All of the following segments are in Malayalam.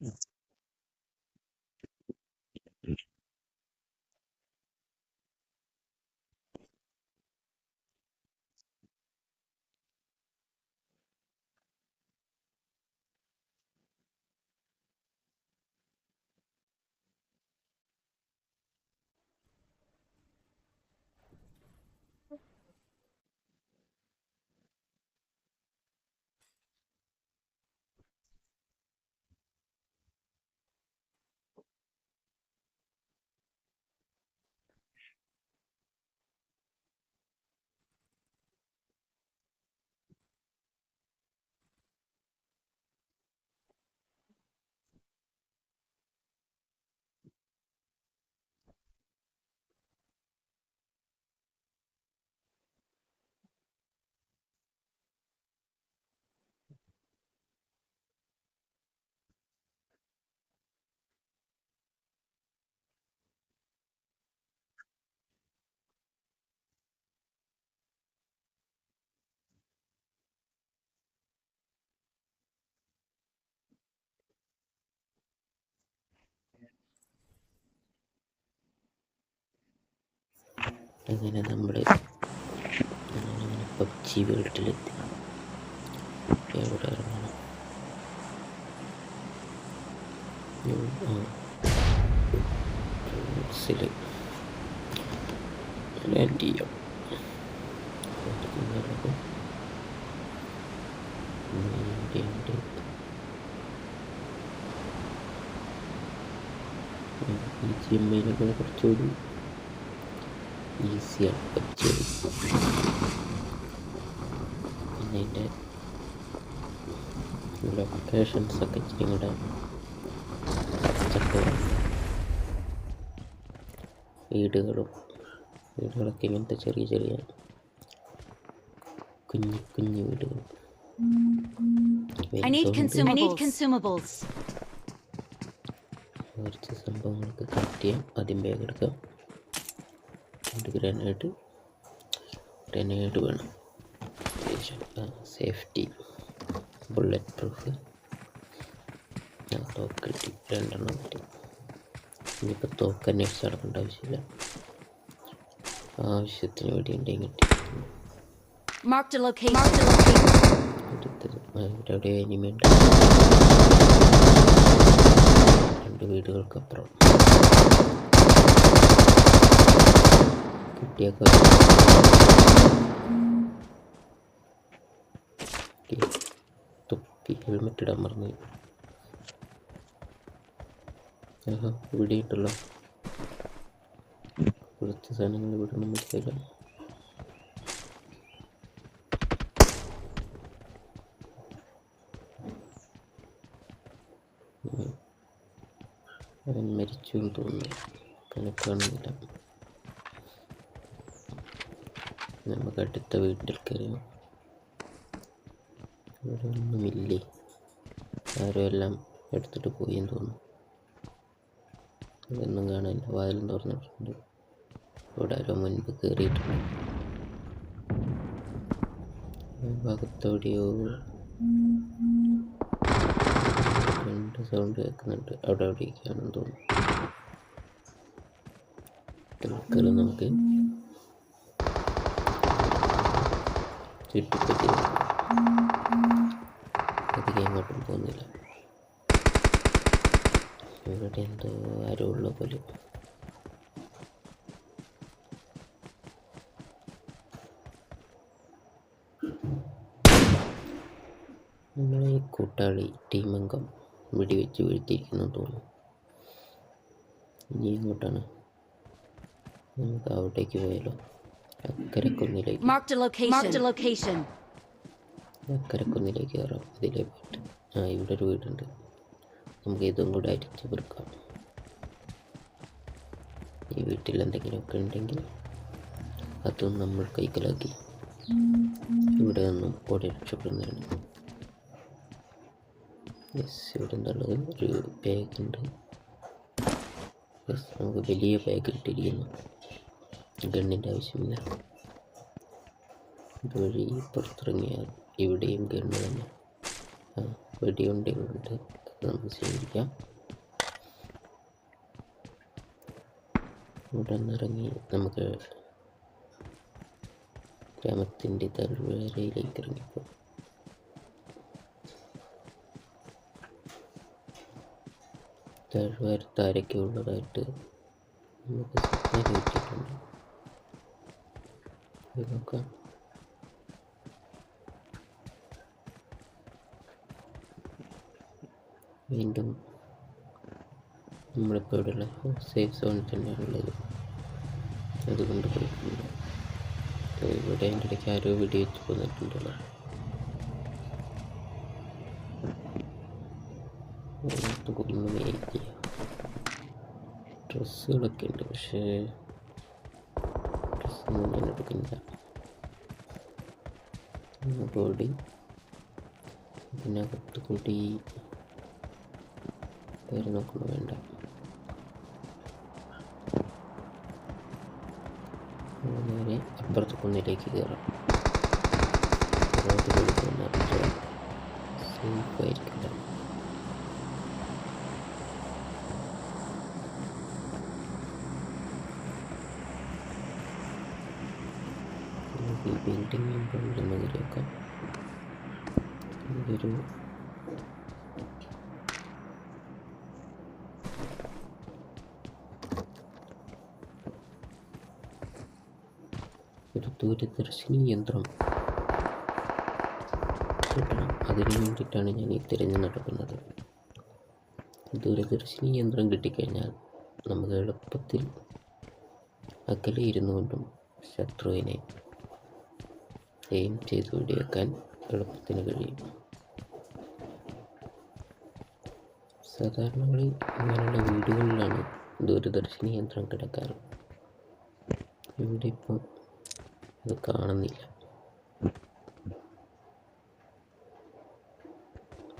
Yeah. അങ്ങനെ നമ്മൾ പബ്ജി വീട്ടിലെത്തി. എവിടെ ഇറങ്ങണം ലാൻഡ് ചെയ്യാം കുറച്ചുകൂടി ഈസിയാണ് പബ്ജി പിന്നെ അതിന്റെ ലൊക്കേഷൻസൊക്കെ ഇച്ചിരി കൂടെ വീടുകളും വീടുകളൊക്കെ ഇങ്ങനത്തെ ചെറിയ ചെറിയ കുഞ്ഞു കുഞ്ഞു വീടുകൾ I need വലുതും ഉണ്ട്. consumables. I കുറച്ച് സംഭവങ്ങൾക്ക് കളക്ട് ചെയ്യാം ആദ്യം ബാഗ് എടുക്കാം ഗ്രനേഡ് ഗ്രനേഡ് വേണം. സേഫ്റ്റി ബുള്ളറ്റ് പ്രൂഫ് തോക്ക് കിട്ടി രണ്ടെണ്ണം കിട്ടി. ഇനിയിപ്പോൾ തോക്ക് അന്വേഷിച്ച് നടക്കേണ്ട ആവശ്യമില്ല. ആവശ്യത്തിന് വേണ്ടി ഉണ്ടെങ്കിൽ കിട്ടി. ഇവിടെ എവിടെ രണ്ട് വീടുകൾക്കപ്പുറം. കിട്ടിയൊക്കെ തൊപ്പി ഹെൽമെറ്റ് ഇടാൻ മറന്നു. ഇവിടെ ഉണ്ടല്ലോ. കുറച്ച് സാധനങ്ങൾ ഇവിടെ മനസ്സിലാക്കാം അവൻ മരിച്ചു എന്ന് തോന്നുന്നു. കണക്കാണെന്നില്ല. നമുക്ക് അടുത്ത വീട്ടിൽ കയറിയോ? ഇവിടെ ഒന്നുമില്ലേ ആരും എല്ലാം എടുത്തിട്ട് പോയി എന്ന് തോന്നുന്നു. ഇതൊന്നും കാണാനില്ല വാതിലും തുറന്നിട്ടുണ്ട്. ഇവിടെ ആരോ മുൻപ് കയറിയിട്ടുണ്ട്. ഭാഗത്തോടെയോ? രണ്ട് സൗണ്ട് കേൾക്കുന്നുണ്ട്. അവിടെ എവിടെയൊക്കെയാണെന്ന് തോന്നുന്നു. നമുക്ക് ചുറ്റിപ്പറ്റി അധികം എങ്ങോട്ടും പോകുന്നില്ല. ഇവിടെ എന്തോ ആരോ ഉള്ള പോലെ. നമ്മളെ ഈ കൂട്ടാളി ടീമംഗം വെടിവെച്ച് വീഴ്ത്തിയിരിക്കുന്നു തോന്നുന്നു. ഇനി എങ്ങോട്ടാണ്? നമുക്ക് അവിടേക്ക് പോയാലോ? അക്കരക്കുന്നിലേക്ക്. അക്കരക്കുന്നിലേക്ക് കയറാം. ഇതിലേ പോയിട്ട്. ആ ഇവിടെ ഒരു വീടുണ്ട്. നമുക്ക് ഇതും കൂടെ അരിച്ച് പെറുക്കാം ഈ വീട്ടിൽ എന്തെങ്കിലുമൊക്കെ ഉണ്ടെങ്കിൽ അതും നമ്മൾ കൈക്കലാക്കി. ഇവിടെ നിന്നും ഓടി രക്ഷപ്പെടുന്നതാണ് യെസ് ഇവിടെ എന്തുള്ളത് ഒരു ബാഗ് ഉണ്ട്. യെസ് നമുക്ക് വലിയ ബാഗ് ഇട്ടിരിക്കുന്നു. ഗണ്ണിന്റെ ആവശ്യമില്ല. ഇതുവഴി പുറത്തിറങ്ങിയാൽ ഇവിടെയും ഗണ്ണ് തന്നെ. ആ അത് നമുക്ക് സ്വീകരിക്കാം ഇവിടെ നിന്നിറങ്ങി നമുക്ക് ഗ്രാമത്തിന്റെ താഴ്വാരത്ത് ആരൊക്കെ ഉള്ളതായിട്ട് നമുക്ക് കിട്ടിയിട്ടുണ്ട് ഇത് നോക്കാം വീണ്ടും നമ്മളിപ്പോൾ ഇവിടെയുള്ള സേഫ് സോണിൽ തന്നെയാണുള്ളത് അതുകൊണ്ട് കുഴപ്പമില്ല. ഇവിടെ എന്റെ ഇടയ്ക്ക് ആരോ വെടി വെച്ച് പോന്നിട്ടുണ്ടല്ലോ ഡ്രസ്സുകളൊക്കെ ഉണ്ട് പക്ഷേ ഞാൻ എടുക്കുന്നില്ല ബോഡി ഇതിനകത്ത് കൂടി പേര് നോക്കുന്നു വേണ്ട നേരെ അപ്പുറത്ത് കുന്നിലേക്ക് കയറാം കൊടുക്കുന്ന സേഫ് ആയിരിക്കില്ല നമുക്ക് ഈ ബിൽഡിംഗ് കയറിയേക്കാം ഇതൊരു ഒരു ദൂരദർശിനി യന്ത്രം. കിട്ടണം അതിനു വേണ്ടിയിട്ടാണ് ഞാൻ ഈ തിരഞ്ഞു നടക്കുന്നത്. ദൂരദർശിനി യന്ത്രം കിട്ടിക്കഴിഞ്ഞാൽ നമുക്ക് എളുപ്പത്തിൽ അകലെ ഇരുന്നു കൊണ്ടും ശത്രുവിനെ എയിം ചെയ്ത് വെടിവെക്കാൻ എളുപ്പത്തിന് കഴിയും. സാധാരണകളിൽ ഇങ്ങനെയുള്ള വീടുകളിലാണ് ദൂരദർശിനി യന്ത്രം കിടക്കാറ്. ഇവിടെ ഇപ്പോൾ അത് കാണുന്നില്ല.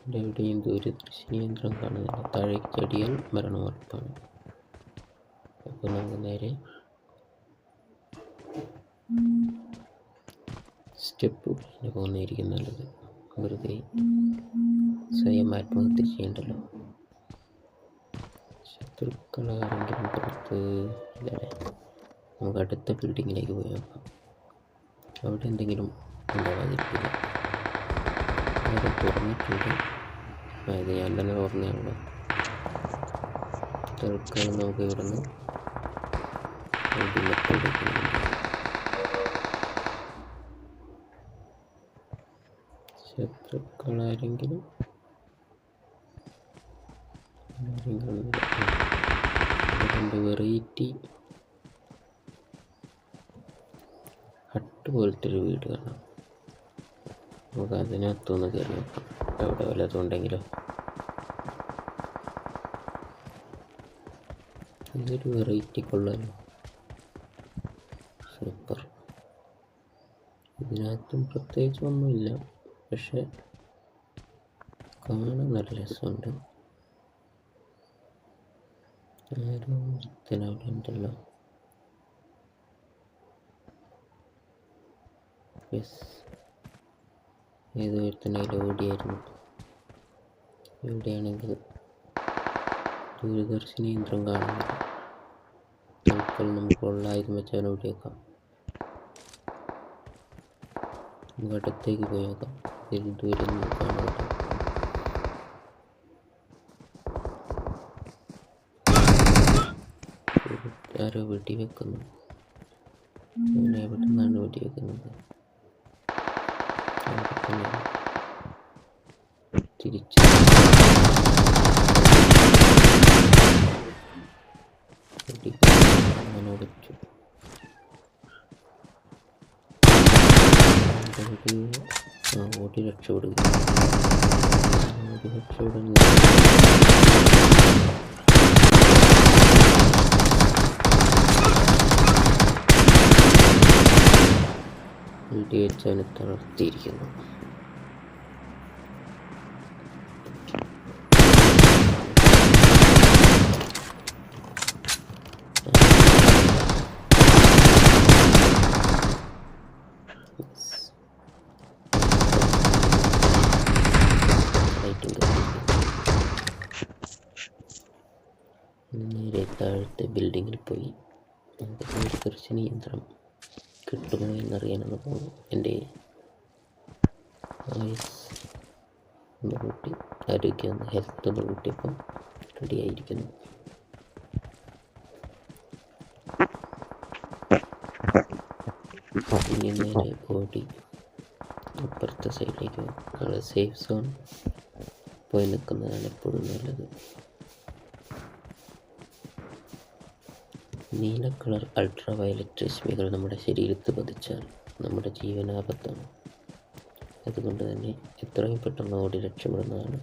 ഇവിടെ എവിടെയും ദൂരദർശിനി യന്ത്രം കാണുന്നില്ല. താഴേക്ക് ചടിയാൽ മരണം ഉറപ്പാണ്. അപ്പോൾ നമുക്ക് നേരെ സ്റ്റെപ്പ് പോകുന്നതായിരിക്കും നല്ലത് വെറുതെ സ്വയം ആത്മഹത്യ ചെയ്യണ്ടല്ലോ. ശത്രുക്കളാണെങ്കിലും പുറത്ത് ഇല്ലേ നമുക്ക് അടുത്ത ബിൽഡിങ്ങിലേക്ക് പോയി നോക്കാം. അവിടെ എന്തെങ്കിലും ഉണ്ടാവാതിരിക്കില്ല അവിടെ തുറന്നിട്ടുണ്ട്. അതായത് ഞാൻ തന്നെ തുറന്നതാണല്ലോ. തൽക്കാലം നമുക്ക് ഇവിടെ നിന്ന് ഇതിലെത്തിയിട്ടുണ്ട് ആരെങ്കിലും വെറൈറ്റി ഹട്ട് പോലത്തെ ഒരു വീട് കാണാം. നമുക്ക് അതിനകത്തൊന്ന് കയറി നോക്കാം. എവിടെ വല്ലതും ഉണ്ടെങ്കിലോ? ഇതൊരു വെറൈറ്റി കൊള്ളാലോ. സൂപ്പർ ഇതിനകത്തും പ്രത്യേകിച്ച് ഒന്നുമില്ല പക്ഷെ കാണാൻ നല്ല രസമുണ്ട്. ആരോ അവിടെ ഓടിയായിരുന്നു. ഇവിടെയാണെങ്കിൽ ദൂരദർശിനി യന്ത്രം കാണുന്നില്ല ഇപ്പോൾ നമുക്ക് ഉള്ള വെച്ചാൽ വെച്ച് അവനെ ഓടിയേക്കാം നമുക്ക് അടുത്തേക്ക് ഇതിൽ ദൂരെ കാണാം ആരോ വെടി വെക്കുന്നു അവനെ എവിടെ നിന്നാണ് വെടി വെക്കുന്നത് അവിടെ തന്നെയാണ്. തിരിച്ച് അങ്ങനെ ഓടി രക്ഷപ്പെടുക. ഓടി വെച്ച് അവനെ തളർത്തിയിരിക്കുന്നു. താഴത്തെ ബിൽഡിങ്ങിൽ പോയി. നമുക്ക് ദൂരദർശന യന്ത്രം കിട്ടുമോ എന്നറിയാനെന്ന് പോകുന്നു എന്റെ വോയിസ് ഒന്ന് കൂട്ടി ആരോഗ്യം ഹെൽത്ത് ഒന്ന് കൂട്ടിയപ്പം റെഡി ആയിരിക്കുന്നു. ഇനി നേരെ ഓടി അപ്പുറത്തെ സൈഡിലേക്ക് സേഫ് സോൺ പോയി നിൽക്കുന്നതാണ് എപ്പോഴും നല്ലത്. നീല കളർ അൾട്രാ വയലറ്റ് രശ്മികൾ നമ്മുടെ ശരീരത്ത് പതിച്ചാൽ നമ്മുടെ ജീവനാപത്താണ്. അതുകൊണ്ട് തന്നെ എത്രയും പെട്ടെന്ന് ഓടി രക്ഷപ്പെടുന്നതാണ്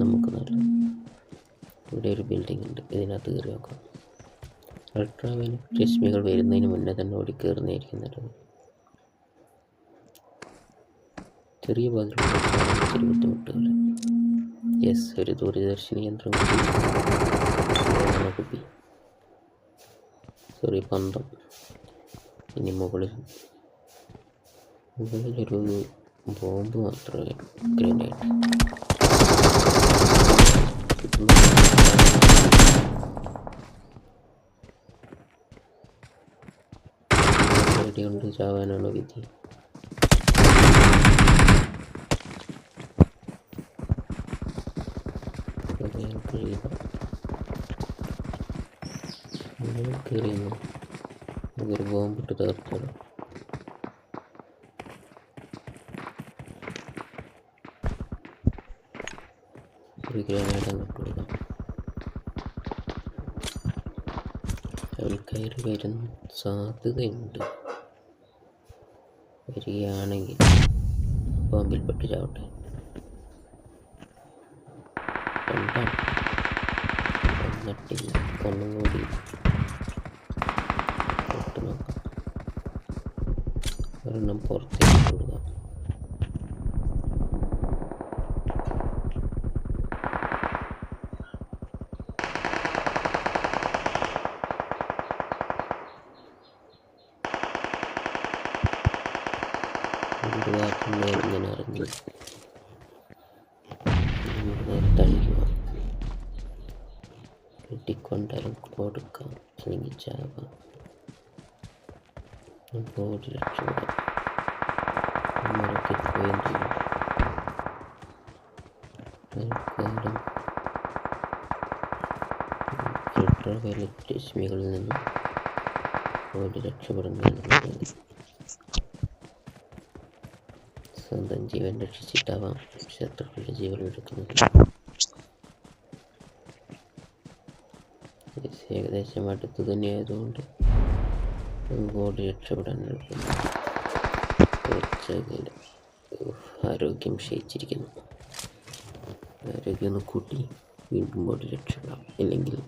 നമുക്ക് നല്ലത്. ഇവിടെ ഒരു ബിൽഡിംഗ് ഉണ്ട്. ഇതിനകത്ത് കയറി നോക്കാം. അൾട്രാ വയലറ്റ് രശ്മികൾ വരുന്നതിന് മുന്നേ തന്നെ ഓടി കയറുന്നതായിരിക്കും നല്ലത്. ചെറിയ ഇച്ചിരി ബുദ്ധിമുട്ടുകൾ. യെസ് ഒരു ദൂരദർശിനി യന്ത്രം. കുപ്പി സോറി പന്തം ഇനി മുകളിൽ മുകളിലൊരു ബോംബ് മാത്രമേ ഗ്രനേഡ് കൊണ്ട് ചാവാനാണ് വിധി. ബോംബിട്ട് തകർത്താലോ ഒരു ഗ്രാനേഡ് അങ്ങോട്ട് കൊടുക്കാം. അവൻ കയറി വരുന്ന സാധ്യതയുണ്ട്. വരികയാണെങ്കിൽ ബോംബിൽപ്പെട്ട് ചാവട്ടെ. രണ്ടാണ് കൂടി ഒരെണ്ണം പുറത്തേക്ക് കൊടുക്കാം ഒരു വാക്കുണ്ടായിരുന്നു ഞാൻ അറിഞ്ഞു തള്ളിക്കുക വെട്ടിക്കൊണ്ടാലും കൊടുക്കാം അല്ലെങ്കിൽ ചാവാം ബോർഡ് രക്ഷപ്പെടാം നമ്മളൊക്കെ പോയെന്ന് ചെയ്യും തൽക്കാലം അൾട്രാ വയലറ്റ് രശ്മികളിൽ നിന്നും രക്ഷപ്പെടുന്നതാണ് സ്വന്തം ജീവൻ രക്ഷിച്ചിട്ടാവാം ശത്രുക്കളുടെ ജീവൻ എടുക്കുന്നത് ഏകദേശം അടുത്ത് തന്നെയായതുകൊണ്ട് ബോഡി രക്ഷപ്പെടാൻ എളുപ്പമില്ല ആരോഗ്യം ക്ഷയിച്ചിരിക്കുന്നു. ആരോഗ്യം ഒന്ന് കൂട്ടി വീണ്ടും ബോഡി രക്ഷപ്പെടാം. ഇല്ലെങ്കിൽ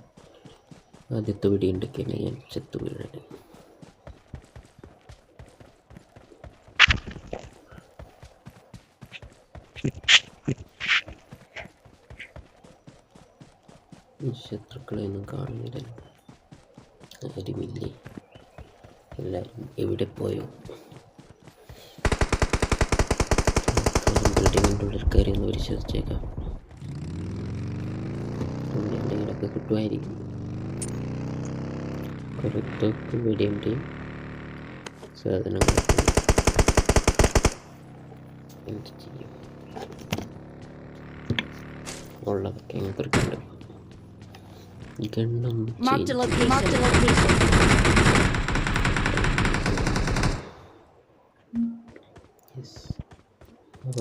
ആദ്യത്തെ വെടിയുണ്ടൊക്കെയാണ് ഞാൻ ചത്തു വീഴാൻ. ശത്രുക്കളെയൊന്നും കാണുന്നില്ല ആരുമില്ലേ? എല്ലാവരും എവിടെ പോയോ? ബിൽഡിങ്ങിന്റെ ഉള്ളിൽ കയറി ഒന്ന് പരിശോധിച്ചേക്കാം എന്തെങ്കിലുമൊക്കെ കിട്ടുമായിരിക്കും. ഒരു തൊക്ക് വെടിയുടെയും സാധനങ്ങൾ എന്ത് ചെയ്യും? ഉള്ളതൊക്കെ അങ്ങ് പെറുക്കിണ്ട് ഗണ്ണൊന്നും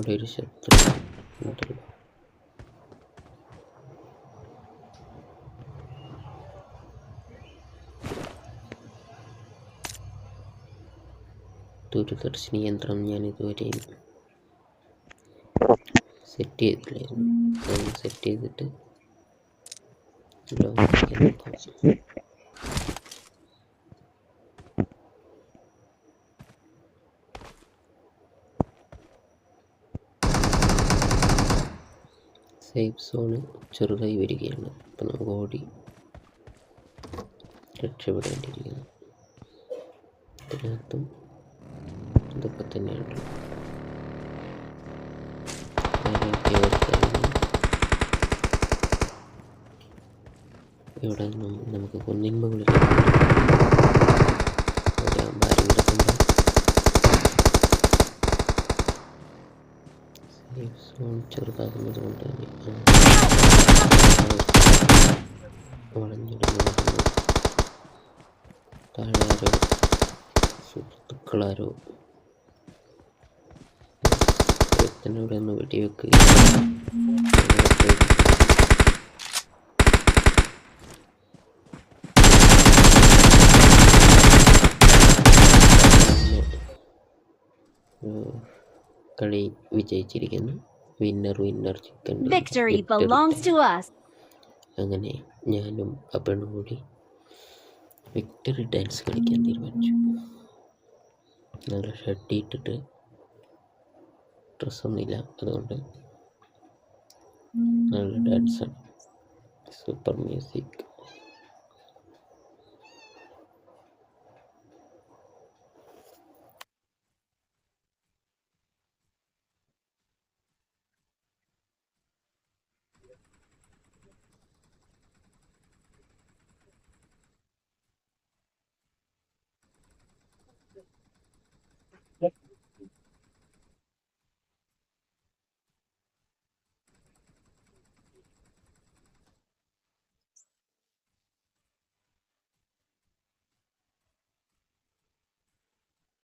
അവിടെ ഒരു ശത്രു ഉണ്ടല്ലോ ദൂരദർശിനി യന്ത്രം ഞാൻ ഇതുവരെ സെറ്റ് ചെയ്തിട്ടില്ലായിരുന്നു. സെറ്റ് ചെയ്തിട്ട് ലോകത്തേക്ക് സേഫ് സോണ് ചെറുതായി വരികയാണ്. അപ്പം നമുക്ക് ഓടി രക്ഷപ്പെടേണ്ടിയിരിക്കുന്നു. ഇതിനകത്തും ഇതൊക്കെ തന്നെയാണ്. ഇവിടെ നമുക്ക് കുന്നിൻ മുകളിൽ ഒരു അമ്പാരി കിടക്കുന്നുണ്ട് സേഫ് സോൺ ചെറുതാകുന്നത് കൊണ്ട് വളഞ്ഞിടുന്നു താഴെ സുഹൃത്തുക്കളാരോ ഇവിടെ ഒന്ന് വെടിവെക്ക്. കളി വിജയിച്ചിരിക്കുന്നു. Winner winner chicken victory belongs to us അങ്ങനെ ഞാനും ആ പെണ്ണും കൂടി വിക്ടറി ഡാൻസ് കളിക്കാൻ തീരുമാനിച്ചു. നല്ല ഷർട്ട് ഇട്ടിട്ട് ഡ്രസ്സൊന്നുമില്ല. അതുകൊണ്ട് നല്ല ഡാൻസാണ് സൂപ്പർ മ്യൂസിക്